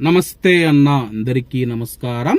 నమస్తే అన్న అందరికీ నమస్కారం.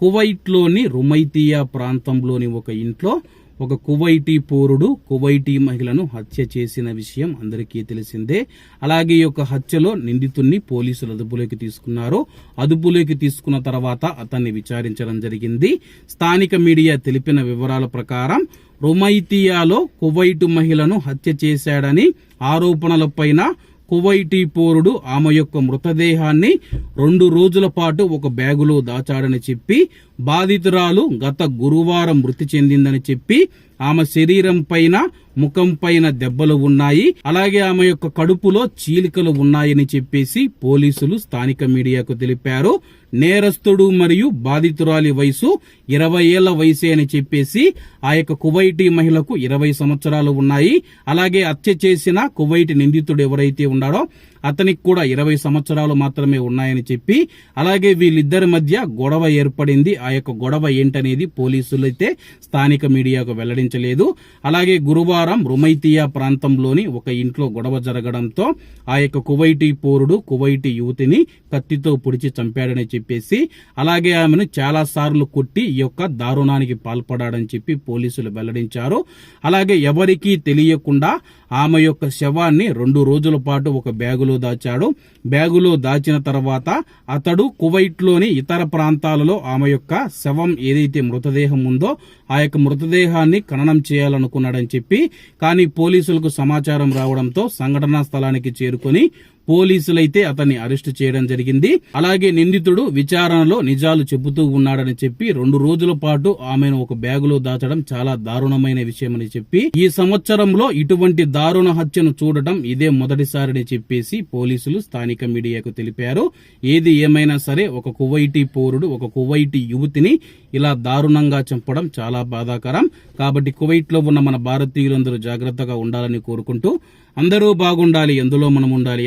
కువైట్లోని రుమైతియా ప్రాంతంలోని ఒక ఇంట్లో ఒక కువైటీ పౌరుడు కువైటీ మహిళను హత్య చేసిన విషయం అందరికీ తెలిసిందే. అలాగే ఈ యొక్క హత్యలో నిందితుణ్ణి పోలీసులు అదుపులోకి తీసుకున్నారు. అదుపులోకి తీసుకున్న తర్వాత అతన్ని విచారించడం జరిగింది. స్థానిక మీడియా తెలిపిన వివరాల ప్రకారం రుమైతియాలో కువైటు మహిళను హత్య చేశాడని ఆరోపణలపైన కువైటీ పౌరుడు ఆమె యొక్క మృతదేహాన్ని రెండు రోజుల పాటు ఒక బ్యాగులో దాచాడని చెప్పి బాధితురాలు గత గురువారం మృతి చెందిందని చెప్పి ఆమె శరీరం పైన ముఖం పైన దెబ్బలు ఉన్నాయి. అలాగే ఆమె యొక్క కడుపులో చీలికలు ఉన్నాయని చెప్పేసి పోలీసులు స్థానిక మీడియాకు తెలిపారు. నేరస్తుడు మరియు బాధితురాలి వయసు ఇరవై ఏళ్ళ వయసే అని చెప్పేసి ఆ యొక్క కువైటీ మహిళకు ఇరవై సంవత్సరాలు ఉన్నాయి. అలాగే హత్య చేసిన కువైటి నిందితుడు ఎవరైతే ఉన్నాడో అతనికి కూడా ఇరవై సంవత్సరాలు మాత్రమే ఉన్నాయని చెప్పి అలాగే వీళ్ళిద్దరి మధ్య గొడవ ఏర్పడింది. ఆ యొక్క గొడవ ఏంటనేది పోలీసులు అయితే స్థానిక మీడియాకు వెల్లడించలేదు. అలాగే గురువారం రుమైతియా ప్రాంతంలోని ఒక ఇంట్లో గొడవ జరగడంతో ఆ యొక్క కువైటీ పోరుడు కువైటీ యువతిని కత్తితో పొడిచి చంపాడని చెప్పేసి అలాగే ఆమెను చాలా సార్లు కొట్టి ఈ యొక్క దారుణానికి పాల్పడాడని చెప్పి పోలీసులు వెల్లడించారు. అలాగే ఎవరికీ తెలియకుండా ఆమె యొక్క శవాన్ని రెండు రోజుల పాటు ఒక బ్యాగులో దాచాడు. బ్యాగులో దాచిన తర్వాత అతడు కువైట్లోని ఇతర ప్రాంతాలలో ఆమె యొక్క శవం ఏదైతే మృతదేహం ఉందో ఆ యొక్క మృతదేహాన్ని ఖననం చేయాలనుకున్నాడని చెప్పి కానీ పోలీసులకు సమాచారం రావడంతో సంఘటనా స్థలానికి చేరుకొని పోలీసులైతే అతన్ని అరెస్టు చేయడం జరిగింది. అలాగే నిందితుడు విచారణలో నిజాలు చెబుతూ ఉన్నాడని చెప్పి రెండు రోజుల పాటు ఆమెను ఒక బ్యాగులో దాచడం చాలా దారుణమైన విషయమని చెప్పి ఈ సంవత్సరంలో ఇటువంటి దారుణ హత్యను చూడటం ఇదే మొదటిసారిని చెప్పేసి పోలీసులు స్థానిక మీడియాకు తెలిపారు. ఏది ఏమైనా సరే ఒక కువైటీ పౌరుడు ఒక కువైటీ యువతిని ఇలా దారుణంగా చంపడం చాలా బాధాకరం. కాబట్టి కువైట్లో ఉన్న మన భారతీయులందరూ జాగ్రత్తగా ఉండాలని కోరుకుంటూ అందరూ బాగుండాలి ఎందులో మనం ఉండాలి.